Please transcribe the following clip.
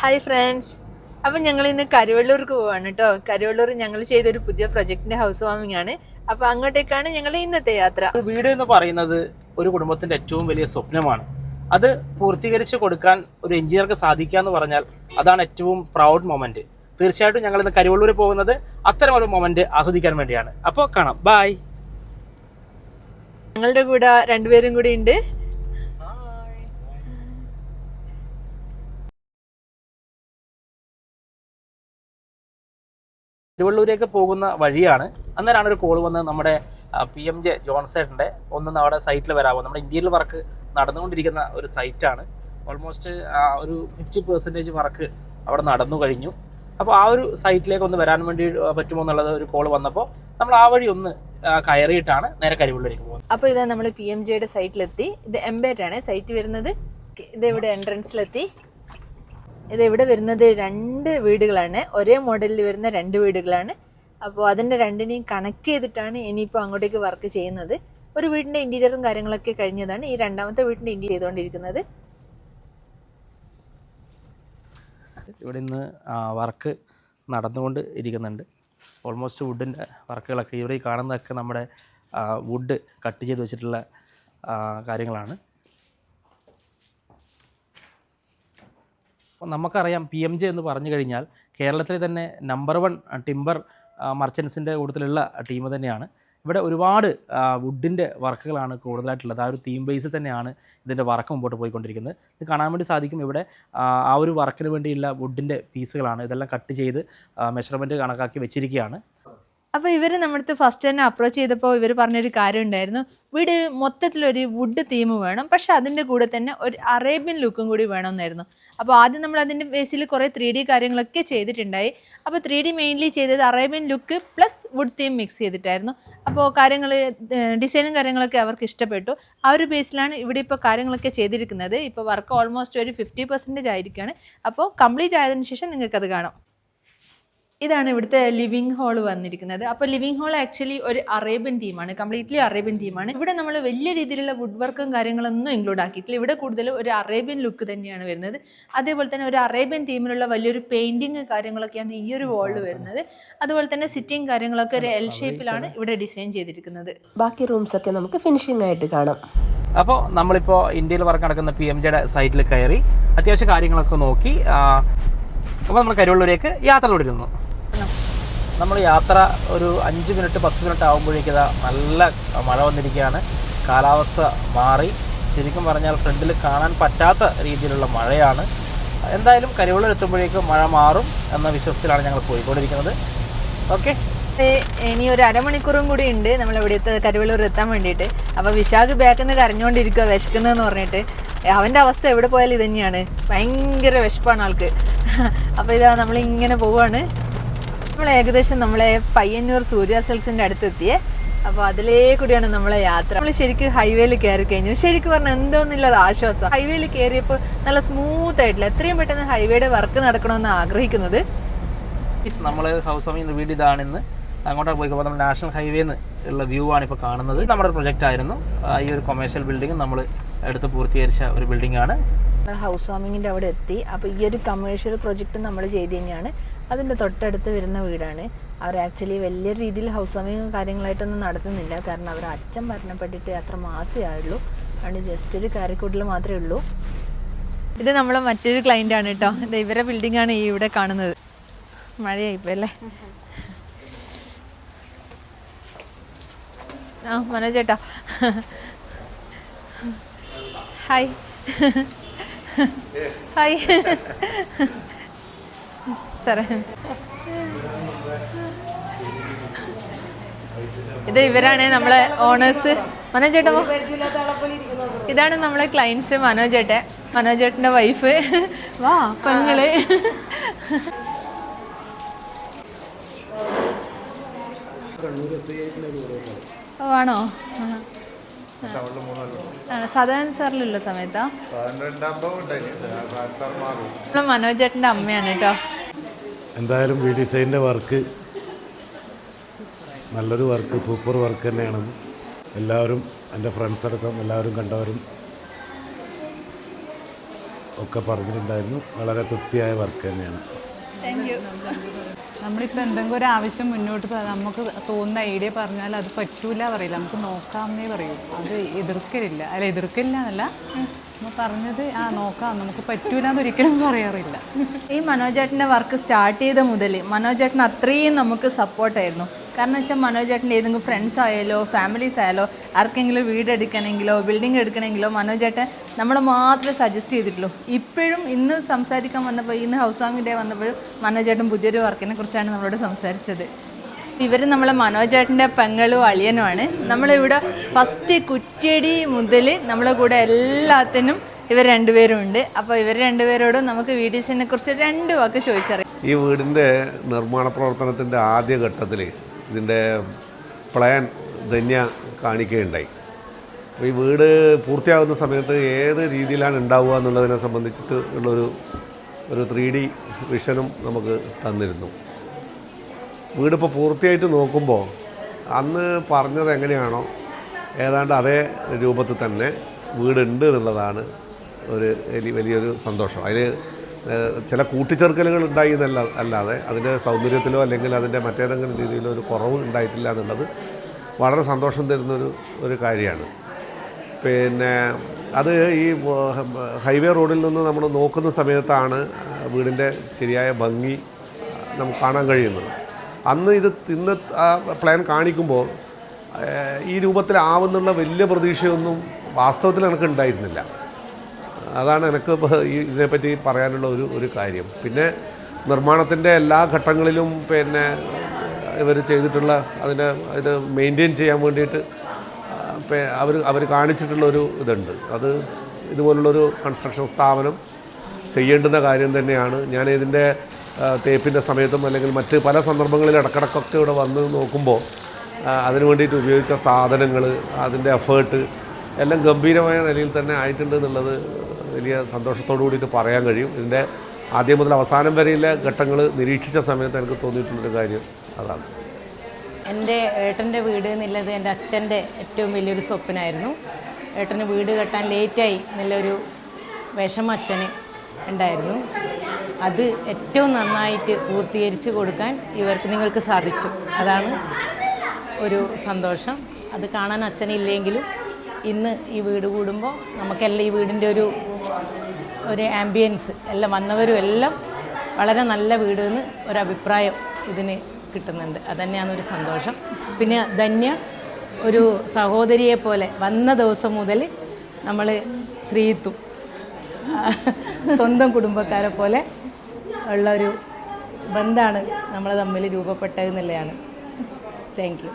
Hi friends അപ്പം ഞങ്ങൾ ഇന്ന് കരുവള്ളൂർക്ക് പോവാണ് കേട്ടോ കരുവള്ളൂർ ഞങ്ങൾ ചെയ്തൊരു പുതിയ പ്രൊജക്ടിന്റെ ഹൗസ് വാമിംഗ് ആണ്. അപ്പൊ അങ്ങോട്ടേക്കാണ് ഞങ്ങൾ ഇന്നത്തെ യാത്ര. വീട് എന്ന് പറയുന്നത് ഒരു കുടുംബത്തിന്റെ ഏറ്റവും വലിയ സ്വപ്നമാണ്. അത് പൂർത്തീകരിച്ച് കൊടുക്കാൻ ഒരു എഞ്ചിനീയർക്ക് സാധിക്കുക എന്ന് പറഞ്ഞാൽ അതാണ് ഏറ്റവും പ്രൗഡ് മൊമെന്റ് തീർച്ചയായിട്ടും ഞങ്ങൾ ഇന്ന് കരുവള്ളൂർ പോകുന്നത് അത്തരം ഒരു മൊമെന്റ് ആസ്വദിക്കാൻ വേണ്ടിയാണ്. അപ്പോൾ കാണാം. ബായ് ഞങ്ങളുടെ കൂടെ രണ്ടുപേരും കൂടി ഉണ്ട്. തിരുവള്ളൂരേക്ക് പോകുന്ന വഴിയാണ്. അന്നേരമാണ് ഒരു കോൾ വന്നത് നമ്മുടെ പി എം ജെ ജോൺസേട്ടന്റെ. ഒന്ന് അവിടെ സൈറ്റിൽ വരാമോ നമ്മുടെ ഇന്ത്യയിൽ വർക്ക് നടന്നുകൊണ്ടിരിക്കുന്ന ഒരു സൈറ്റാണ് ഓൾമോസ്റ്റ് ഒരു ഫിഫ്റ്റി പെർസെന്റേജ് വർക്ക് അവിടെ നടന്നു കഴിഞ്ഞു. അപ്പോൾ ആ ഒരു സൈറ്റിലേക്ക് ഒന്ന് വരാൻ വേണ്ടി പറ്റുമോ എന്നുള്ളത് ഒരു കോൾ വന്നപ്പോൾ നമ്മൾ ആ വഴി ഒന്ന് കയറിയിട്ടാണ് നേരെ കരിവുള്ളിലേക്ക് പോകുന്നത്. അപ്പോൾ ഇതാ നമ്മൾ പി എം ജിയുടെ സൈറ്റിലെത്തി ഇത് എംബേറ്റ് ആണ് സൈറ്റ് വരുന്നത് ഇത് ഇവിടെ എൻട്രൻസിലെത്തി ഇത് ഇവിടെ വരുന്നത് രണ്ട് വീടുകളാണ്. ഒരേ മോഡലിൽ വരുന്ന രണ്ട് വീടുകളാണ്. അപ്പോൾ അതിന്റെ രണ്ടിനെയും കണക്ട് ചെയ്തിട്ടാണ് ഇനിയിപ്പോൾ അങ്ങോട്ടേക്ക് വർക്ക് ചെയ്യുന്നത്. ഒരു വീടിന്റെ ഇന്റീരിയറും കാര്യങ്ങളൊക്കെ കഴിഞ്ഞതാണ്. ഈ രണ്ടാമത്തെ വീടിന്റെ ഇന്റീരിയർ ചെയ്തുകൊണ്ടിരിക്കുന്നത് ഇവിടെ ഇന്ന് വർക്ക് നടന്നുകൊണ്ട് ഇരിക്കുന്നുണ്ട്. ഓൾമോസ്റ്റ് വുഡിന്റെ വർക്കുകളൊക്കെ ഇവിടെ ഈ കാണുന്നതൊക്കെ നമ്മുടെ വുഡ് കട്ട് ചെയ്ത് വെച്ചിട്ടുള്ള കാര്യങ്ങളാണ്. നമുക്കറിയാം പി എം ജെ എന്ന് പറഞ്ഞു കഴിഞ്ഞാൽ കേരളത്തിലെ തന്നെ നമ്പർ വൺ ടിമ്പർ മർച്ചൻസിന്റെ കൂട്ടത്തിലുള്ള ടീം തന്നെയാണ്. ഇവിടെ ഒരുപാട് വുഡിന്റെ വർക്കുകളാണ് കൂടുതലായിട്ടുള്ളത്. ആ ഒരു തീം ബേസിൽ തന്നെയാണ് ഇതിന്റെ വർക്ക് മുമ്പോട്ട് പോയിക്കൊണ്ടിരിക്കുന്നത്. ഇത് കാണാൻ വേണ്ടി സാധിക്കും ഇവിടെ ആ, ഒരു വർക്കിന് വേണ്ടിയുള്ള വുഡിന്റെ പീസുകളാണ് ഇതെല്ലാം കട്ട് ചെയ്ത് മെഷർമെന്റ് കണക്കാക്കി വെച്ചിരിക്കുകയാണ്. അപ്പോൾ ഇവർ നമ്മുടെ ഫസ്റ്റ് തന്നെ അപ്രോച്ച് ചെയ്തപ്പോൾ ഇവർ പറഞ്ഞൊരു കാര്യം ഉണ്ടായിരുന്നു. വീട് മൊത്തത്തിലൊരു വുഡ് തീം വേണം. പക്ഷേ അതിന്റെ കൂടെ തന്നെ ഒരു അറേബ്യൻ ലുക്കും കൂടി വേണമെന്നായിരുന്നു. അപ്പോൾ ആദ്യം നമ്മൾ അതിന്റെ ബേസിൽ കുറേ ത്രീ ഡി കാര്യങ്ങളൊക്കെ ചെയ്തിട്ടുണ്ടായി. അപ്പോൾ ത്രീ ഡി മെയിൻലി ചെയ്തത് Arabian look plus wood theme mix ചെയ്തിട്ടായിരുന്നു. അപ്പോൾ കാര്യങ്ങൾ ഡിസൈനും കാര്യങ്ങളൊക്കെ അവർക്ക് ഇഷ്ടപ്പെട്ടു. ആ ഒരു ബേസിലാണ് ഇവിടെ ഇപ്പോൾ കാര്യങ്ങളൊക്കെ ചെയ്തിരിക്കുന്നത്. ഇപ്പോൾ വർക്ക് ഓൾമോസ്റ്റ് ഒരു ഫിഫ്റ്റി പെർസെന്റേജ് ആയിരിക്കുകയാണ് അപ്പോൾ കംപ്ലീറ്റ് ആയതിനു ശേഷം നിങ്ങൾക്കത് കാണാം. ഇതാണ് ഇവിടുത്തെ ലിവിംഗ് ഹാൾ വന്നിരിക്കുന്നത്. അപ്പോൾ ലിവിംഗ് ഹാൾ ആക്ച്വലി ഒരു അറേബ്യൻ ടീമാണ് കംപ്ലീറ്റ്ലി അറേബ്യൻ ടീമാണ് ഇവിടെ നമ്മൾ വലിയ രീതിയിലുള്ള വുഡ് വർക്കും കാര്യങ്ങളൊന്നും ഇൻക്ലൂഡ് ആക്കിയിട്ടില്ല. ഇവിടെ കൂടുതൽ ഒരു അറേബ്യൻ ലുക്ക് തന്നെയാണ് വരുന്നത്. അതേപോലെ തന്നെ ഒരു അറേബ്യൻ ടീമിലുള്ള വലിയൊരു പെയിന്റിങ് കാര്യങ്ങളൊക്കെയാണ് ഈ ഒരു വാളിൽ വരുന്നത്. അതുപോലെ തന്നെ സിറ്റിങ് കാര്യങ്ങളൊക്കെ ഒരു എൽ ഷേപ്പിലാണ് ഇവിടെ ഡിസൈൻ ചെയ്തിരിക്കുന്നത്. ബാക്കി റൂംസ് ഒക്കെ നമുക്ക് ഫിനിഷിംഗ് ആയിട്ട് കാണാം. അപ്പോൾ നമ്മളിപ്പോൾ ഇന്ത്യയിൽ വർക്ക് നടക്കുന്ന പി എം ജിയുടെ സൈറ്റിൽ കയറി അത്യാവശ്യം കാര്യങ്ങളൊക്കെ നോക്കി അപ്പോൾ നമ്മൾ കരുവള്ളൂരേക്ക് യാത്ര തുടരുന്നു നമ്മൾ യാത്ര ഒരു അഞ്ച് മിനിറ്റ് പത്ത് മിനിറ്റ് ആകുമ്പോഴേക്കും ഇതാ നല്ല മഴ വന്നിരിക്കുകയാണ്. കാലാവസ്ഥ മാറി. ശരിക്കും പറഞ്ഞാൽ ഫ്രണ്ടിൽ കാണാൻ പറ്റാത്ത രീതിയിലുള്ള മഴയാണ്. എന്തായാലും കരുവള്ളൂർ എത്തുമ്പോഴേക്കും മഴ മാറും എന്ന വിശ്വാസത്തിലാണ് ഞങ്ങൾ പോയിക്കൊണ്ടിരിക്കുന്നത്. ഓക്കെ. ഇനി ഒരു അരമണിക്കൂറും കൂടി ഉണ്ട് നമ്മൾ ഇവിടുത്തെ കരുവള്ളൂർ എത്താൻ വേണ്ടിയിട്ട്. അപ്പോൾ വിശാഖ് ബാക്കിൽ നിന്ന് കരഞ്ഞുകൊണ്ടിരിക്കുക വിശക്കുന്നതെന്ന് പറഞ്ഞിട്ട്. അവന്റെ അവസ്ഥ എവിടെ പോയാലും ഇത് തന്നെയാണ് ഭയങ്കര വിശപ്പാണ് ആൾക്ക്. അപ്പോൾ ഇതാ നമ്മളിങ്ങനെ പോവാണ്. നമ്മൾ ഏകദേശം നമ്മളെ പയ്യന്നൂർ സൂര്യ സെൽസിന്റെ അടുത്തെത്തിയേ. അപ്പോൾ അതിലേ കൂടിയാണ് നമ്മളെ യാത്ര. നമ്മൾ ശരിക്കും ഹൈവേയിൽ കയറി കഴിഞ്ഞു. ശരിക്കും പറഞ്ഞാൽ എന്തോന്നില്ലാതെ ആശ്വാസം. ഹൈവേയിൽ കയറിയപ്പോൾ നല്ല സ്മൂത്ത് ആയിട്ടില്ല. എത്രയും പെട്ടെന്ന് ഹൈവേയുടെ വർക്ക് നടക്കണമെന്ന് ആഗ്രഹിക്കുന്നത്. നമ്മൾ ഹൗസ് വാമിംഗ് വീട് ഇതാണിന്ന് അങ്ങോട്ടാണ് പോയി നമ്മൾ നാഷണൽ ഹൈവേന്ന് ഉള്ള വ്യൂ ആണ് ഇപ്പോൾ കാണുന്നത്. നമ്മുടെ പ്രൊജക്റ്റ് ആയിരുന്നു ഈ ഒരു കൊമേഴ്ഷ്യൽ ബിൽഡിംഗ് നമ്മൾ എടുത്ത് പൂർത്തീകരിച്ച ഒരു ബിൽഡിംഗ് ആണ്. ഹൗസ് വാമിങ്ങിന്റെ അവിടെ എത്തി. അപ്പോൾ ഈ ഒരു കമേഴ്ഷ്യൽ പ്രൊജക്റ്റ് നമ്മൾ ചെയ്ത് തന്നെയാണ്. അതിന്റെ തൊട്ടടുത്ത് വരുന്ന വീടാണ്. അവർ ആക്ച്വലി വലിയ രീതിയിൽ ഹൗസ് വാമിങ്ങും കാര്യങ്ങളായിട്ടൊന്നും നടത്തുന്നില്ല. കാരണം അവർ അച്ഛൻ മരണപ്പെട്ടിട്ട് അത്ര മാസേ ആയുള്ളൂ. അതുകൊണ്ട് ജസ്റ്റ് ഒരു കാരക്കൂട്ടിൽ മാത്രമേ ഉള്ളൂ. ഇത് നമ്മളെ മറ്റൊരു ക്ലൈന്റ് ആണ് കേട്ടോ. ഇവരെ ബിൽഡിംഗ് ആണ് ഈ ഇവിടെ കാണുന്നത്. മഴയായിപ്പോ അല്ലേ ആ മനോജ് ചേട്ടാ ഹായ് ഹായ്. സാറേ. ഇത് ഇവരാണ് നമ്മളെ ഓണേഴ്സ്. മനോജ് ചേട്ടാ പോ. ഇതാണ് നമ്മളെ ക്ലയൻസ് മനോജ് ചേട്ടൻ. മനോജ് ചേട്ടന്റെ വൈഫ് വാ പെങ്ങൾ ഓ. ആണ്? സാധാരണ സാറിലുള്ള സമയത്താ? നമ്മളെ മനോജ് ചേട്ടന്റെ അമ്മയാണ് കേട്ടോ. എന്തായാലും വി ഡിസൈന്റെ വർക്ക് നല്ലൊരു വർക്ക് സൂപ്പർ വർക്ക് തന്നെയാണ്. എല്ലാവരും എന്റെ ഫ്രണ്ട്സ് അടക്കം എല്ലാവരും കണ്ടവരും ഒക്കെ പറഞ്ഞിട്ടുണ്ടായിരുന്നു. വളരെ തൃപ്തിയായ വർക്ക് തന്നെയാണ്. നമ്മളിപ്പോൾ എന്തെങ്കിലും ഒരു ആവശ്യം മുന്നോട്ട് നമുക്ക് തോന്നുന്ന ഐഡിയ പറഞ്ഞാൽ അത് പറ്റൂല പറയില്ല. നമുക്ക് നോക്കാമെന്നേ പറയൂ. അത് എതിർക്കലില്ല. അല്ല എതിർക്കില്ല എന്നല്ല. നമ്മൾ പറഞ്ഞത് ആ നോക്കാം. നമുക്ക് പറ്റൂല എന്നൊരിക്കലും പറയാറില്ല. ഈ മനോജേട്ടന്റെ വർക്ക് സ്റ്റാർട്ട് ചെയ്ത മുതൽ മനോജേട്ടൻ അത്രയും നമുക്ക് സപ്പോർട്ടായിരുന്നു കാരണം വെച്ചാൽ മനോജേട്ടന്റെ ഏതെങ്കിലും ഫ്രണ്ട്സ് ആയാലോ ഫാമിലീസ് ആയാലോ ആർക്കെങ്കിലും വീട് എടുക്കണമെങ്കിലോ ബിൽഡിംഗ് എടുക്കണമെങ്കിലോ മനോജേട്ടൻ നമ്മളെ മാത്രമേ സജസ്റ്റ് ചെയ്തിട്ടുള്ളൂ. ഇപ്പോഴും ഇന്ന് സംസാരിക്കാൻ വന്നപ്പോൾ ഇന്ന് ഹൗസ് വാമിംഗ് ഡേ വന്നപ്പോഴും മനോജേട്ടൻ പുതിയൊരു വർക്കിനെ കുറിച്ചാണ് നമ്മളോട് സംസാരിച്ചത്. ഇവർ നമ്മളെ മനോജേട്ടന്റെ പെങ്ങളും അളിയനുമാണ്. നമ്മളിവിടെ ഫസ്റ്റ് കുറ്റിയടി മുതൽ നമ്മളെ കൂടെ എല്ലാത്തിനും ഇവർ രണ്ടുപേരും ഉണ്ട്. അപ്പോൾ ഇവർ രണ്ടുപേരോടും നമുക്ക് വി ഡി സിനെ കുറിച്ച് രണ്ട് വാക്ക് ചോദിച്ചറിയാം. ഈ വീടിന്റെ നിർമ്മാണ പ്രവർത്തനത്തിന്റെ ആദ്യ ഘട്ടത്തിൽ ഇതിന്റെ പ്ലാൻ ധന്യ കാണിക്കുകയുണ്ടായി. അപ്പോൾ ഈ വീട് പൂർത്തിയാകുന്ന സമയത്ത് ഏത് രീതിയിലാണ് ഉണ്ടാവുക എന്നുള്ളതിനെ സംബന്ധിച്ചിട്ട് ഉള്ളൊരു ഒരു ത്രീ ഡി വിഷനും നമുക്ക് തന്നിരുന്നു. വീടിപ്പോൾ പൂർത്തിയായിട്ട് നോക്കുമ്പോൾ അന്ന് പറഞ്ഞത് എങ്ങനെയാണോ ഏതാണ്ട് അതേ രൂപത്തിൽ തന്നെ വീടുണ്ട് എന്നുള്ളതാണ് ഒരു വലിയ വലിയൊരു സന്തോഷം. അതിൽ ചില കൂട്ടിച്ചേർക്കലുകൾ ഉണ്ടായി എന്നല്ല അല്ലാതെ അതിന്റെ സൗന്ദര്യത്തിലോ അല്ലെങ്കിൽ അതിന്റെ മറ്റേതെങ്കിലും രീതിയിലോ ഒരു കുറവ് ഉണ്ടായിട്ടില്ല എന്നുള്ളത് വളരെ സന്തോഷം തരുന്നൊരു ഒരു കാര്യമാണ്. പിന്നെ അത് ഈ ഹൈവേ റോഡിൽ നിന്ന് നമ്മൾ നോക്കുന്ന സമയത്താണ് വീടിന്റെ ശരിയായ ഭംഗി നമുക്ക് കാണാൻ കഴിയുന്നത്. അന്ന് ഇത് ഇന്ന് ആ പ്ലാൻ കാണിക്കുമ്പോൾ ഈ രൂപത്തിലാവുന്നുള്ള വലിയ പ്രതീക്ഷയൊന്നും വാസ്തവത്തിൽ എനിക്ക് ഉണ്ടായിരുന്നില്ല. അതാണ് എനിക്ക് ഇതിനെപ്പറ്റി പറയാനുള്ള ഒരു ഒരു കാര്യം. പിന്നെ നിർമ്മാണത്തിന്റെ എല്ലാ ഘട്ടങ്ങളിലും പിന്നെ ഇവർ ചെയ്തിട്ടുള്ള അതിനെ ഇത് മെയിന്റെയിൻ ചെയ്യാൻ വേണ്ടിയിട്ട് അവർ അവർ കാണിച്ചിട്ടുള്ള ഒരു ഇതുണ്ട്. അത് ഇതുപോലുള്ളൊരു കൺസ്ട്രക്ഷൻ സ്ഥാപനം ചെയ്യേണ്ടുന്ന കാര്യം തന്നെയാണ്. ഞാൻ ഇതിന്റെ തേപ്പിന്റെ സമയത്തും അല്ലെങ്കിൽ മറ്റ് പല സന്ദർഭങ്ങളിൽ ഇടക്കിടക്കൊക്കെ ഇവിടെ വന്ന് നോക്കുമ്പോൾ അതിനു വേണ്ടിയിട്ട് ഉപയോഗിച്ച സാധനങ്ങൾ അതിന്റെ എഫേർട്ട് എല്ലാം ഗംഭീരമായ നിലയിൽ തന്നെ ആയിട്ടുണ്ട് എന്നുള്ളത് വലിയ സന്തോഷത്തോടു കൂടിയിട്ട് പറയാൻ കഴിയും. ഇതിന്റെ ആദ്യം മുതൽ അവസാനം വരെയുള്ള ഘട്ടങ്ങൾ നിരീക്ഷിച്ച സമയത്ത് എനിക്ക് തോന്നിയിട്ടുള്ളൊരു കാര്യം അതാണ്. എന്റെ ഏട്ടന്റെ വീട് എന്നുള്ളത് എന്റെ അച്ഛന്റെ ഏറ്റവും വലിയൊരു സ്വപ്നമായിരുന്നു ഏട്ടന് വീട് കെട്ടാൻ ലേറ്റായി എന്നുള്ളൊരു വിഷമ അച്ഛന് ഉണ്ടായിരുന്നു. അത് ഏറ്റവും നന്നായിട്ട് പൂർത്തീകരിച്ച് കൊടുക്കാൻ ഇവർക്ക് നിങ്ങൾക്ക് സാധിച്ചു. അതാണ് ഒരു സന്തോഷം. അത് കാണാൻ അച്ഛനില്ലെങ്കിലും ഇന്ന് ഈ വീട് കൂടുമ്പോൾ നമുക്കെല്ലാം ഈ വീടിന്റെ ഒരു ഒരു ആംബിയൻസ് എല്ലാം വന്നവരും എല്ലാം വളരെ നല്ല വീട് എന്ന് ഒരഭിപ്രായം ഇതിന് കിട്ടുന്നുണ്ട്. അതന്നെയാണ് ഒരു സന്തോഷം. പിന്നെ ധന്യ ഒരു സഹോദരിയെ പോലെ വന്ന ദിവസം മുതൽ നമ്മൾ ശ്രീത്തും സ്വന്തം കുടുംബക്കാരെ പോലെ ഉള്ള ഒരു ബന്ധമാണ് നമ്മൾ തമ്മിൽ രൂപപ്പെട്ടതെന്നുള്ളതാണ്. Thank you